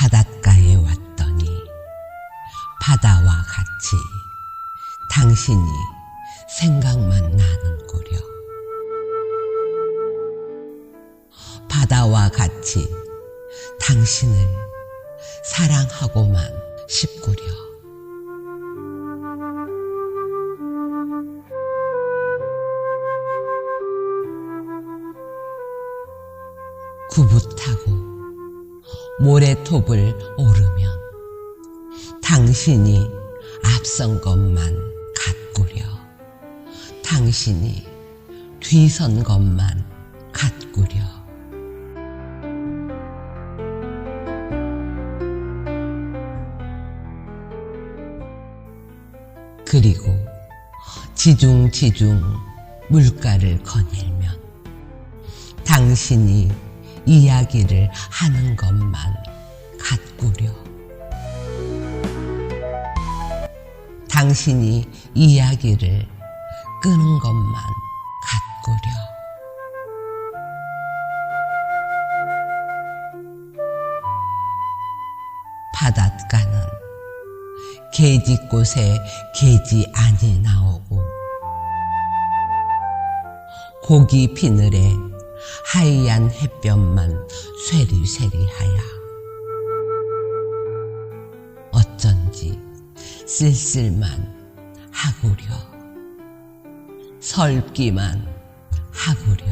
바닷가에 왔더니 바다와 같이 당신이 생각만 나는고려. 바다와 같이 당신을 사랑하고만 싶구려. 구붓하고 모래톱을 오르면 당신이 앞선 것만 같구려. 당신이 뒤선 것만 같구려. 그리고 지중지중 물가를 거닐면 당신이 이야기를 하는 것만 같구려. 당신이 이야기를 끄는 것만 같구려. 바닷가는 계지꽃에 계지 안이 나오고 고기 비늘에 하얀 햇볕만 쇠리쇠리하야. 어쩐지 쓸쓸만 하구려. 설기만 하구려